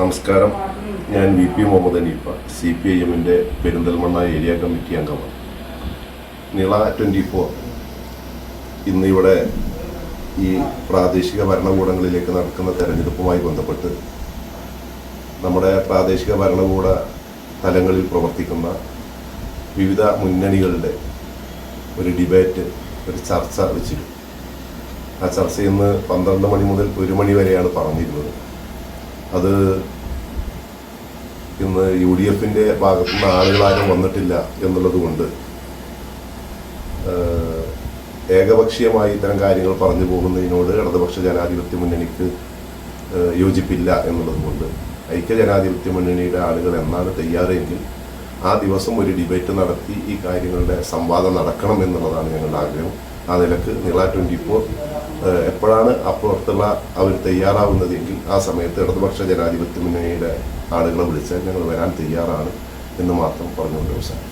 നമസ്കാരം. ഞാൻ V P Muhammad Aneefa C P I എമ്മിന്റെ പെരിന്തൽമണ്ണ ഏരിയ കമ്മിറ്റി അംഗമാണ്. നിള ട്വന്റി ഫോർ ഇന്നിവിടെ ഈ പ്രാദേശിക ഭരണകൂടങ്ങളിലേക്ക് നടക്കുന്ന തെരഞ്ഞെടുപ്പുമായി ബന്ധപ്പെട്ട് നമ്മുടെ പ്രാദേശിക ഭരണകൂട തലങ്ങളിൽ പ്രവർത്തിക്കുന്ന വിവിധ മുന്നണികളുടെ ഒരു ഡിബേറ്റ് ഒരു ചർച്ച വെച്ചിരുന്നു. ആ ചർച്ച ഇന്ന് പന്ത്രണ്ട് മണി മുതൽ ഒരു മണി വരെയാണ് പറഞ്ഞിരുന്നത്. അത് ഇന്ന് യു ഡി എഫിന്റെ ഭാഗത്തുനിന്ന് ആളുകളാരും വന്നിട്ടില്ല എന്നുള്ളത് കൊണ്ട് ഏകപക്ഷീയമായി ഇത്തരം കാര്യങ്ങൾ പറഞ്ഞു പോകുന്നതിനോട് ഇടതുപക്ഷ ജനാധിപത്യ മുന്നണിക്ക് യോജിപ്പില്ല എന്നുള്ളത് കൊണ്ട് ഐക്യ ജനാധിപത്യ മുന്നണിയുടെ ആളുകൾ എന്നാണ് തയ്യാറെങ്കിൽ ആ ദിവസം ഒരു ഡിബേറ്റ് നടത്തി ഈ കാര്യങ്ങളുടെ സംവാദം നടക്കണം എന്നുള്ളതാണ് ഞങ്ങളുടെ ആഗ്രഹം. ആ നിലയ്ക്ക് നിള ട്വന്റി ഫോർ എപ്പോഴാണ് അപ്പുറത്തുള്ള അവർ തയ്യാറാവുന്നതെങ്കിൽ ആ സമയത്ത് ഇടതുപക്ഷ ജനാധിപത്യ മുന്നണിയുടെ ആളുകളെ വിളിച്ചാൽ ഞങ്ങൾ വരാൻ തയ്യാറാണ് എന്ന് മാത്രം പറഞ്ഞുകൊണ്ട് അവസാനം